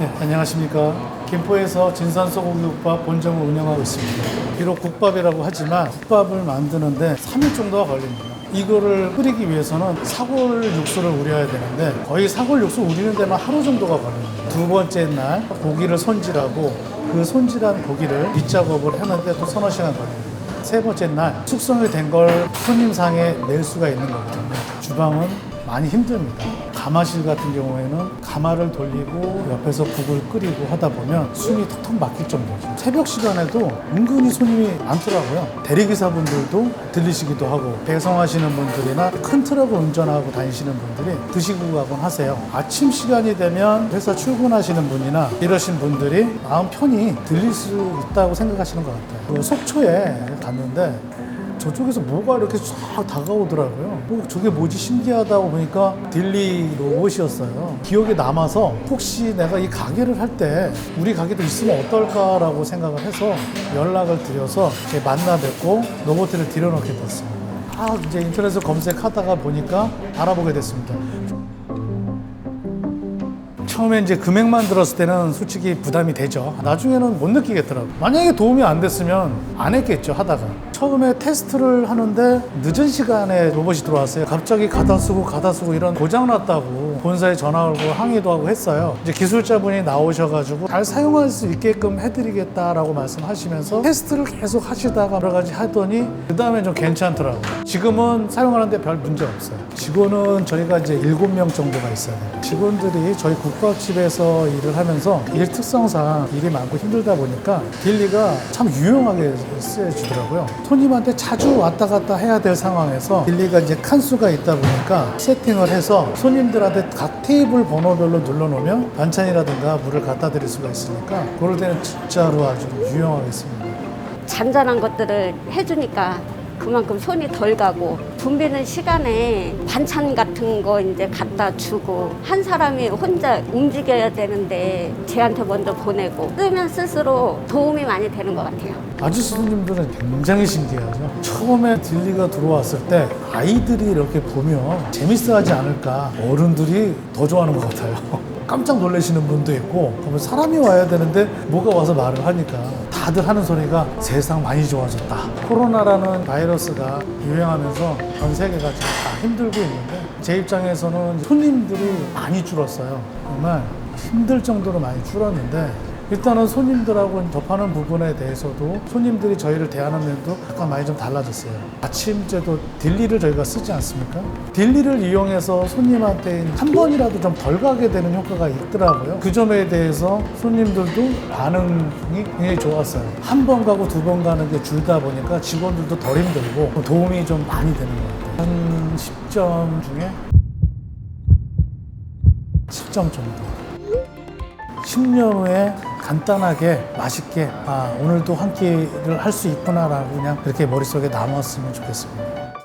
네, 안녕하십니까. 김포에서 진산소고기국밥 본점을 운영하고 있습니다. 비록 국밥이라고 하지만 국밥을 만드는데 3일 정도가 걸립니다. 이거를 끓이기 위해서는 사골 육수를 우려야 되는데 거의 사골 육수 우리는 데만 하루 정도가 걸립니다. 두 번째 날 고기를 손질하고 그 손질한 고기를 밑작업을 하는데 또 서너 시간 걸립니다. 세 번째 날 숙성이 된 걸 손님상에 낼 수가 있는 거거든요. 주방은 많이 힘듭니다. 가마실 같은 경우에는 가마를 돌리고 옆에서 국을 끓이고 하다 보면 숨이 턱턱 막힐 정도죠. 새벽 시간에도 은근히 손님이 많더라고요. 대리기사분들도 들리시기도 하고 배송하시는 분들이나 큰 트럭을 운전하고 다니시는 분들이 드시고 가곤 하세요. 아침 시간이 되면 회사 출근하시는 분이나 이러신 분들이 마음 편히 들릴 수 있다고 생각하시는 것 같아요. 그 속초에 갔는데 저쪽에서 뭐가 이렇게 쫙 다가오더라고요. 뭐 저게 뭐지 신기하다고 보니까 딜리 로봇이었어요. 기억에 남아서 혹시 내가 이 가게를 할 때 우리 가게도 있으면 어떨까라고 생각을 해서 연락을 드려서 만나 뵙고 로봇을 들여놓게 됐습니다. 아 이제 인터넷에 검색하다가 보니까 알아보게 됐습니다. 처음에 이제 금액만 들었을 때는 솔직히 부담이 되죠. 나중에는 못 느끼겠더라고요. 만약에 도움이 안 됐으면 안 했겠죠, 하다가. 처음에 테스트를 하는데 늦은 시간에 로봇이 들어왔어요. 갑자기 가다 쓰고 가다 쓰고 이런 고장 났다고 본사에 전화 오고 항의도 하고 했어요. 이제 기술자분이 나오셔가지고 잘 사용할 수 있게끔 해드리겠다라고 말씀하시면서 테스트를 계속 하시다가 여러 가지 하더니 그 다음에 좀 괜찮더라고요. 지금은 사용하는데 별 문제 없어요. 직원은 저희가 이제 일곱 명 정도가 있어요. 직원들이 저희 국밥집에서 일을 하면서 일 특성상 일이 많고 힘들다 보니까 딜리가 참 유용하게 쓰여지더라고요. 손님한테 자주 왔다 갔다 해야 될 상황에서 딜리가 이제 칸수가 있다 보니까 세팅을 해서 손님들한테 각 테이블 번호별로 눌러놓으면 반찬이라든가 물을 갖다 드릴 수가 있으니까 그럴 때는 진짜로 아주 유용하겠습니다. 잔잔한 것들을 해주니까 그만큼 손이 덜 가고 붐비는 시간에 반찬 같은 거 이제 갖다 주고 한 사람이 혼자 움직여야 되는데 쟤한테 먼저 보내고 쓰면 쓸수록 도움이 많이 되는 것 같아요. 아저씨 손님들은 굉장히 신기하죠. 처음에 딜리가 들어왔을 때 아이들이 이렇게 보면 재밌어 하지 않을까. 어른들이 더 좋아하는 것 같아요. 깜짝 놀라시는 분도 있고, 그러면 사람이 와야 되는데 뭐가 와서 말을 하니까 다들 하는 소리가 세상 많이 좋아졌다. 코로나라는 바이러스가 유행하면서 전 세계가 지금 다 힘들고 있는데 제 입장에서는 손님들이 많이 줄었어요. 정말 힘들 정도로 많이 줄었는데 일단은 손님들하고 접하는 부분에 대해서도 손님들이 저희를 대하는 면도 약간 많이 좀 달라졌어요. 아침제도 딜리를 저희가 쓰지 않습니까? 딜리를 이용해서 손님한테 한 번이라도 좀 덜 가게 되는 효과가 있더라고요. 그 점에 대해서 손님들도 반응이 굉장히 좋았어요. 한 번 가고 두 번 가는 게 줄다 보니까 직원들도 덜 힘들고 도움이 좀 많이 되는 것 같아요. 한 10점 중에 10점 정도. 10년 후에 간단하게 맛있게 아 오늘도 한 끼를 할 수 있구나라고 그냥 이렇게 머릿속에 남았으면 좋겠습니다.